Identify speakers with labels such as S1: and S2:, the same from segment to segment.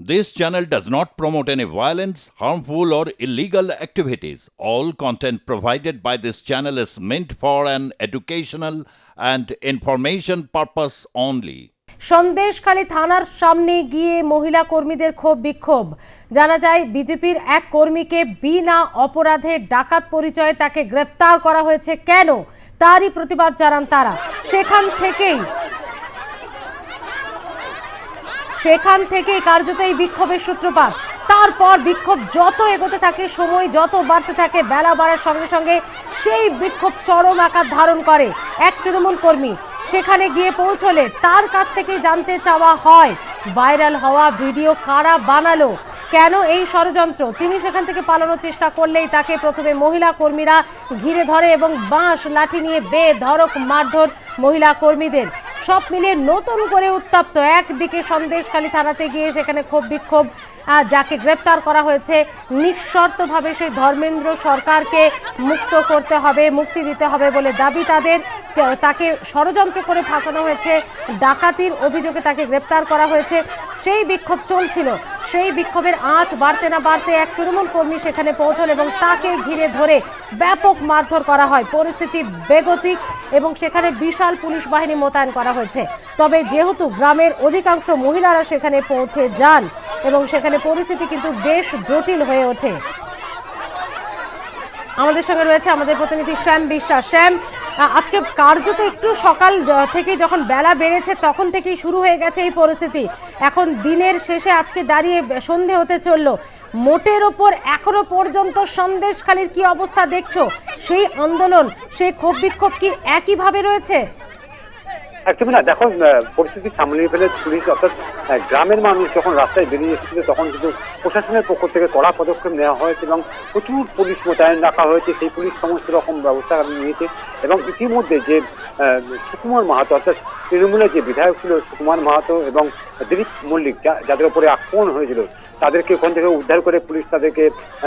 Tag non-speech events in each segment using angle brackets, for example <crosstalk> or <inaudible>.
S1: This channel does not promote any violence, harmful, or illegal activities. All content provided by this channel is meant for an educational and information purpose only.
S2: Sandeshkhali থানার সামনে গিয়ে মহিলা কর্মীদের ক্ষোভ বিক্ষোভ জানা যায় বিজেপির এক কর্মীকে বিনা অপরাধে ডাকাত পরিচয়ে তাকে গ্রেফতার করা হয়েছে কেন তারই প্রতিবাদ জানান তারা সেখান থেকেই সেখান থেকেই কার্যত এই বিক্ষোভের সূত্রপাত। তারপর বিক্ষোভ যত এগোতে থাকে, সময় যত বাড়তে থাকে, বেলা বাড়ার সঙ্গে সঙ্গে সেই বিক্ষোভ চরম আকার ধারণ করে এক তৃণমূল কর্মী। সেখানে গিয়ে পৌঁছলে তার কাছ থেকে জানতে চাওয়া হয়, ভাইরাল হওয়া ভিডিও কারা বানালো? কেন এই ষড়যন্ত্র? তিনি সেখান থেকে পালানোর চেষ্টা করলেই তাকে প্রথমে মহিলা কর্মীরা ঘিরে ধরে এবং বাঁশ, লাঠি নিয়ে বেধড়ক মারধর মহিলা কর্মীদের। সব মিলিয়ে নতুন করে উত্তপ্ত একদিকে সন্দেশখালী থানাতে গিয়ে সেখানে ক্ষোভ বিক্ষোভ যাকে গ্রেপ্তার করা হয়েছে, নিঃশর্তভাবে সেই ধর্মেন্দ্র সরকারকে মুক্ত করতে হবে, মুক্তি দিতে হবে বলে দাবি তাদের। তাকে ষড়যন্ত্র করে ফাঁসানো হয়েছে, ডাকাতির অভিযোগে তাকে গ্রেপ্তার করা হয়েছে, সেই বিক্ষোভ চলছিল। সেই বিক্ষোভের আঁচ বাড়তে না বাড়তে এক তৃণমূল কর্মী সেখানে পৌঁছল এবং তাকে ঘিরে ধরে ব্যাপক মারধর করা হয়। পরিস্থিতি বেগতিক এবং সেখানে বিশাল পুলিশ বাহিনী মোতায়েন করা হয়েছে। তবে যেহেতু গ্রামের অধিকাংশ মহিলারা সেখানে পৌঁছে যান এবং সেখানে পরিস্থিতি কিন্তু বেশ জটিল হয়ে ওঠে। আমাদের সঙ্গে রয়েছে আমাদের প্রতিনিধি শ্যাম বিশ্বাস। শ্যাম আজকে কার্যত একটু সকাল থেকে যখন বেলা বেড়েছে তখন থেকেই শুরু হয়ে গেছে এই পরিস্থিতি। এখন দিনের শেষে আজকে দাঁড়িয়ে সন্ধে হতে চলল। মোটের ওপর এখনও পর্যন্ত সন্দেশখালির কি অবস্থা দেখছ? সেই আন্দোলন, সেই ক্ষোভ বিক্ষোভ কি একইভাবে রয়েছে?
S3: একদমই না, দেখো পরিস্থিতি সামলিয়ে ফেলে পুলিশ, অর্থাৎ গ্রামের মানুষ যখন রাস্তায় বেরিয়ে এসেছিল, তখন কিন্তু প্রশাসনের পক্ষ থেকে কড়া পদক্ষেপ নেওয়া হয়েছে এবং প্রচুর পুলিশ মোতায়েন রাখা হয়েছে। সেই পুলিশ সমস্ত রকম ব্যবস্থা নিয়েছে এবং ইতিমধ্যে যে সুকুমার মাহাতো, অর্থাৎ তৃণমূলের যে বিধায়ক ছিল সুকুমার মাহাতো এবং দিলীপ মল্লিক যাদের উপরে আক্রমণ হয়েছিল তাদেরকে ওখান থেকে উদ্ধার করে পুলিশ তাদেরকে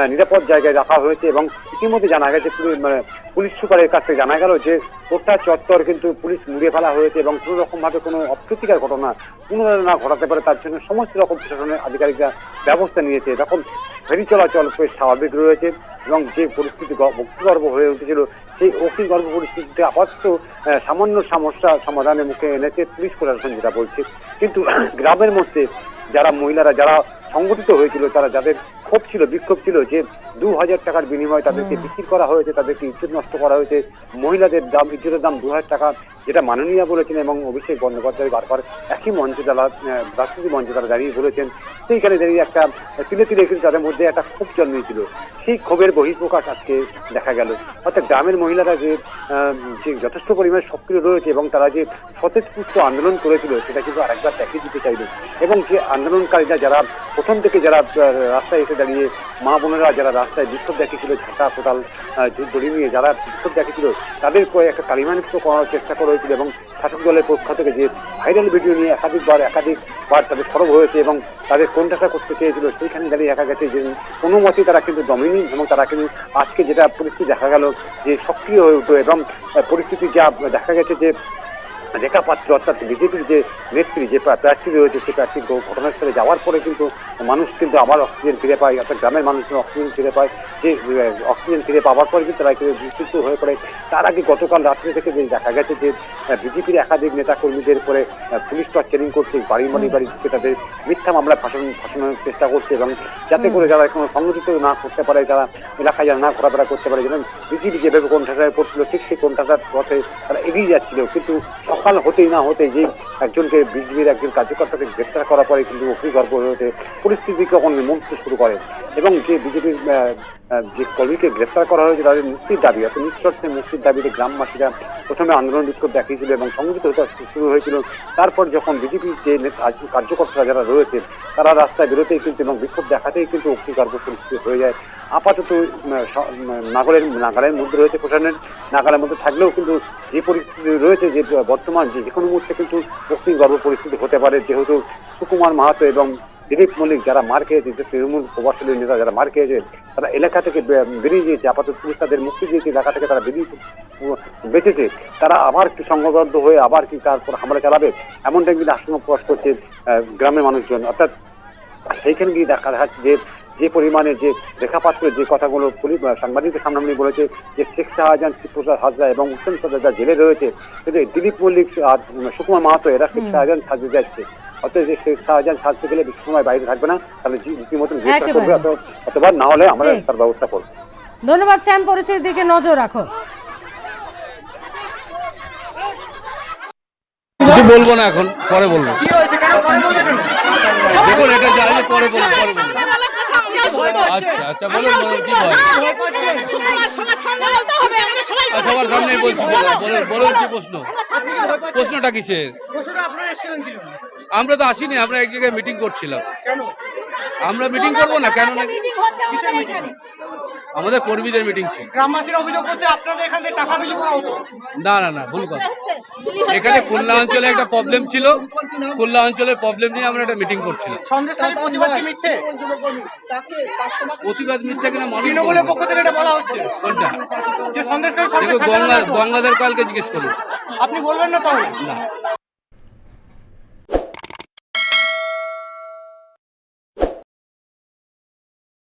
S3: নিরাপদ জায়গায় রাখা হয়েছে এবং ইতিমধ্যে জানা গেছে মানে পুলিশ সুপারের কাছ থেকে জানা গেল যে গোটা চত্বর কিন্তু পুলিশ মুড়িয়ে ফেলা হয়েছে এবং কোনো রকম ভাবে কোনো অপ্রীতিকর ঘটনা পুনরায় না ঘটাতে পারে, তার জন্য সমস্ত রকম প্রশাসনের আধিকারিকরা ব্যবস্থা নিয়েছে। তখন ফেরি চলাচল বেশ স্বাভাবিক রয়েছে এবং যে পরিস্থিতি ভক্তিগর্ভ হয়ে উঠেছিল, সেই অগ্নিগর্ভ পরিস্থিতিতে আপাতত সামান্য সমস্যা সমাধানের মুখে এনেছে পুলিশ প্রশাসন, যেটা বলছে। কিন্তু <clears throat> গ্রামের মধ্যে যারা মহিলারা, যারা সংগঠিত হয়েছিল তারা যাদের ক্ষোভ ছিল বিক্ষোভ ছিল যে দু হাজার টাকার বিনিময়ে তাদেরকে বিক্রি করা হয়েছে তাদেরকে ইজ্জত নষ্ট করা হয়েছে মহিলাদের দাম ইজ্জতের দাম দু হাজার টাকা যেটা মাননীয় বলেছেন এবং অভিষেক বন্দ্যোপাধ্যায় বারবার একই মঞ্চে তারা রাজনীতি মঞ্চে তারা দাঁড়িয়ে বলেছেন সেইখানে দাঁড়িয়ে একটা তিলে তিলে কিন্তু তাদের মধ্যে একটা ক্ষোভ জন্মেছিল সেই ক্ষোভের বহিঃপ্রকাশ আজকে দেখা গেল। অর্থাৎ গ্রামের মহিলারা যে যে যথেষ্ট পরিমাণে সক্রিয় রয়েছে এবং তারা যে স্বতঃস্ফূর্ত আন্দোলন করেছিল সেটা কিন্তু আরেকবার দেখিয়ে দিতে চাইল। এবং যে আন্দোলনকারীরা যারা প্রথম থেকে যারা রাস্তায় এসে দাঁড়িয়ে মা বোনেরা যারা রাস্তায় বিক্ষোভ দেখিয়েছিল ঝাঁটা আহ, দড়ি নিয়ে যারা বিক্ষোভ দেখিয়েছিল তাদের একটা কালিমানিত করার চেষ্টা করা হয়েছিল এবং শাসক দলের পক্ষ থেকে যে ভাইরাল ভিডিও নিয়ে একাধিকবার একাধিকবার তাদের সরব হয়েছে এবং তাদের কোনটাটা করতে চেয়েছিল সেইখানে দাঁড়িয়ে দেখা গেছে যে কোনো মতেই তারা কিন্তু দমেনি এবং তারা কিন্তু আজকে যেটা পরিস্থিতি দেখা গেল যে সক্রিয় হয়ে উঠল এবং পরিস্থিতি যা দেখা গেছে যে রেখা পাত্র অর্থাৎ বিজেপির যে নেত্রী যে প্রার্থী রয়েছে সেই প্রার্থী ঘটনাস্থলে যাওয়ার পরে কিন্তু মানুষ কিন্তু আবার অক্সিজেন ফিরে পায় অর্থাৎ গ্রামের মানুষ অক্সিজেন ফিরে পায়। যে অক্সিজেন ফিরে পাওয়ার পরে কিন্তু তারা কিন্তু বিস্তৃত হয়ে পড়ে। তার আগে গতকাল রাত্রে থেকে যে দেখা গেছে যে বিজেপির একাধিক নেতা কর্মীদের উপরে আহ, পুলিশ টর্চারিং করছে বাড়ি বাড়ি বাড়ি ঢুকে তাদের মিথ্যা মামলা ফাঁসানো ফাঁসানোর চেষ্টা করছে এবং যাতে করে যারা কোনো সংগঠিত না করতে পারে যারা এলাকায় যারা না ঘোরাফেরা করতে পারে যেমন বিজেপি যেভাবে কোণঠাসায় পড়ছিল ঠিক সেই কোণঠাসার পথে তারা এগিয়ে যাচ্ছিল। কিন্তু সকাল হতেই না হতেই যে একজনকে বিজেপির একজন কার্যকর্তাকে গ্রেপ্তার করার পরে কিন্তু অগ্নিগর্ভ ওঠে পরিস্থিতি কখন মন্ত্র শুরু করে। এবং যে বিজেপির যে কর্মীকে গ্রেপ্তার করা হয়েছে তাদের মুক্তির দাবি, অর্থাৎ নিঃশর্তে মুক্তির দাবিতে গ্রামবাসীরা প্রথমে আন্দোলন বিক্ষোভ দেখিয়েছিল এবং সংগঠিত হতে শুরু হয়েছিল। তারপর যখন বিজেপির যে কার্যকর্তারা যারা রয়েছে, তারা রাস্তায় বেরোতেই কিন্তু এবং বিক্ষোভ দেখাতেই কিন্তু অগ্নিগর্ভ পরিস্থিতি হয়ে যায়। আপাতত নাগরের নাগালের মধ্যে রয়েছে প্রশাসনের, নাগালের মধ্যে থাকলেও কিন্তু যে পরিস্থিতি রয়েছে যে, বর্তমান যে কোনো মুহূর্তে কিন্তু অগ্নিগর্ভ পরিস্থিতি হতে পারে। যেহেতু সুকুমার মাহাতো এবং দিলীপ মল্লিক যারা মার খেয়েছে, যে তৃণমূল প্রভাবশালী নেতা যারা মার খেয়েছে, তারা এলাকা থেকে বেরিয়ে গিয়েছে, আপাতত পুলিশ তাদের মুক্তি দিয়েছে, এলাকা থেকে তারা বেরিয়ে বেঁচেছে। তারা আবার কি সংঘবদ্ধ হয়ে আবার কি তারপর হামলা চালাবে এমনটা কিন্তু আশঙ্কা প্রকাশ করছে গ্রামের মানুষজন। অর্থাৎ সেইখানে গিয়ে দেখা যাচ্ছে যে যে পরিমাণে যে রেখাপাত্র যে কথাগুলো পুলিশ সাংবাদিকদের সামনাসামনি বলেছে যে শেখ শাহজাহান শিবপ্রসাদ হাজরা এবং উত্তম সদাদার জেলে রয়েছে। কিন্তু দিলীপ মল্লিক আর সুকুমার মাহাতো এরা শেখ শাহজাহান সাজতে যাচ্ছে। অতএব যে শেখ শাহজাহান সাজতে গেলে বেশি সময় বাইরে থাকবে না। তাহলে জি- রীতিমতন গ্রেফতার করবে অথবা- না হলে আমরা তার ব্যবস্থা করব।
S2: ধন্যবাদ শ্যাম পরিস্থিতির দিকে নজর রাখো।
S4: কিছু বলব না এখন পরে বলব। দেখুন এটা যা পরে বলব পরে বলব। আচ্ছা আচ্ছা বলুন বলুন কি বল আর সবার সামনেই বলছি বলুন বলুন বলুন কি প্রশ্ন? প্রশ্নটা কিসের? আমরা তো আসিনি আমরা এক জায়গায় মিটিং করছিলাম। আমরা মিটিং করব না? কেন আমাদের কর্মীদের মিটিং ছিল।
S5: গ্রামবাসীর অভিযোগ করছে আপনাদের এখান টাকা বিলি করা হতো।
S4: না না না ভুল কথা। এখানে খুলনা অঞ্চলে একটা প্রবলেম ছিল। খুলনা অঞ্চলের প্রবলেম নিয়ে আমরা একটা মিটিং করছিলাম।
S5: প্রতিবাদ কি মিথ্যে?
S4: প্রতিবাদ মিথ্যা কিনা মানুষ।
S5: পক্ষ থেকে এটা বলা হচ্ছে।
S4: কোনটা?
S5: যে সরকার
S4: গঙ্গা গঙ্গাধর পালকে জিজ্ঞেস করুন।
S5: আপনি বলবেন না তাহলে?
S4: না।